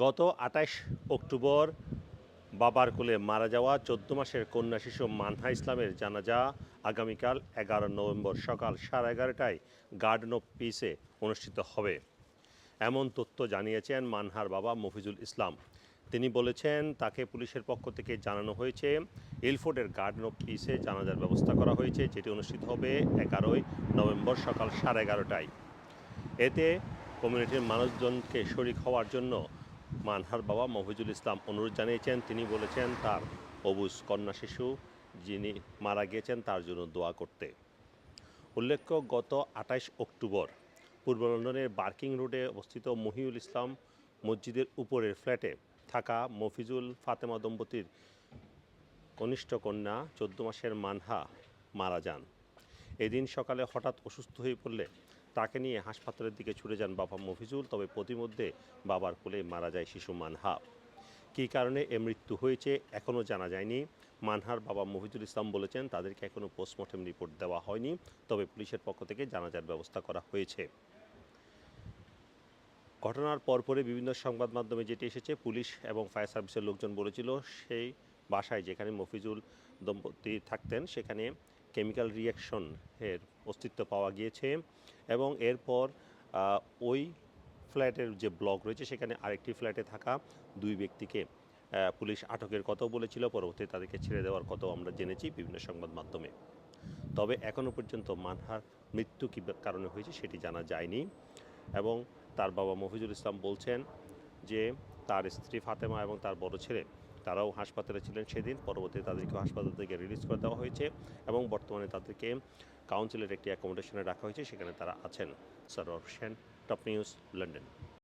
গত আঠাশ অক্টোবর বাবার কোলে মারা যাওয়া চোদ্দ মাসের কন্যা শিশু মানহা ইসলামের জানাজা আগামীকাল এগারো নভেম্বর সকাল সাড়ে এগারোটায় গার্ডেন অফ পিসে অনুষ্ঠিত হবে। এমন তথ্য জানিয়েছেন মানহার বাবা মফিজুল ইসলাম। তিনি বলেছেন, তাকে পুলিশের পক্ষ থেকে জানানো হয়েছে ইলফোর্ডের গার্ডেন অফ পিসে জানাজার ব্যবস্থা করা হয়েছে, যেটি অনুষ্ঠিত হবে এগারোই নভেম্বর সকাল সাড়ে এগারোটায়। এতে কমিউনিটির মানুষজনকে শরিক হওয়ার জন্য মানহার বাবা মফিজুল ইসলাম অনুরোধ জানিয়েছেন, তিনি বলেছেন তার অবুজ কন্যা শিশু যিনি মারা গিয়েছেন তার জন্য দোয়া করতে। উল্লেখ্য, গত আঠাইশ অক্টোবর পূর্ব লন্ডনের বার্কিং রোডে অবস্থিত মহিউল ইসলাম মসজিদের উপরের ফ্ল্যাটে থাকা মফিজুল ফাতেমা দম্পতির কনিষ্ঠ কন্যা চোদ্দ মাসের মানহা মারা যান। এদিন সকালে হঠাৎ অসুস্থ হয়ে পড়লে তাকে নিয়ে হাসপাতালের দিকে ছুটে যান বাবা মফিজুল, তবে প্রতিমধ্যে বাবার কোলে মারা যায় শিশু মানহা। কী কারণে এ মৃত্যু হয়েছে এখনও জানা যায়নি। মানহার বাবা মফিজুল ইসলাম বলেছেন, তাদেরকে এখনও পোস্টমর্টেম রিপোর্ট দেওয়া হয়নি, তবে পুলিশের পক্ষ থেকে জানাজার ব্যবস্থা করা হয়েছে। ঘটনার পরপরই বিভিন্ন সংবাদ মাধ্যমে যেটি এসেছে, পুলিশ এবং ফায়ার সার্ভিসের লোকজন বলেছিল, সেই বাসায় যেখানে মফিজুল দম্পতি থাকতেন, সেখানে কেমিক্যাল রিয়াকশন এর অস্তিত্ব পাওয়া গিয়েছে এবং এরপর ওই ফ্ল্যাটের যে ব্লক রয়েছে সেখানে আরেকটি ফ্ল্যাটে থাকা দুই ব্যক্তিকে পুলিশ আটকের কথাও বলেছিল পরবর্তী তাদেরকে ছেড়ে দেওয়ার কথাও আমরা জেনেছি বিভিন্ন সংবাদ মাধ্যমে। তবে এখনও পর্যন্ত মানহার মৃত্যু কী কারণে হয়েছে সেটি জানা যায়নি এবং তার বাবা মফিজুল ইসলাম বলছেন যে তার স্ত্রী ফাতেমা এবং তার বড় ছেলে তারাও হাসপাতালে ছিলেন সেদিন। পরবর্তীতে তাদেরকে হাসপাতাল থেকে রিলিজ করে দেওয়া হয়েছে এবং বর্তমানে তাদেরকে কাউন্সিলের একটি অ্যাকোমোডেশনে রাখা হয়েছে। সেখানে তারা আছেন। Sarwar Hossain top news London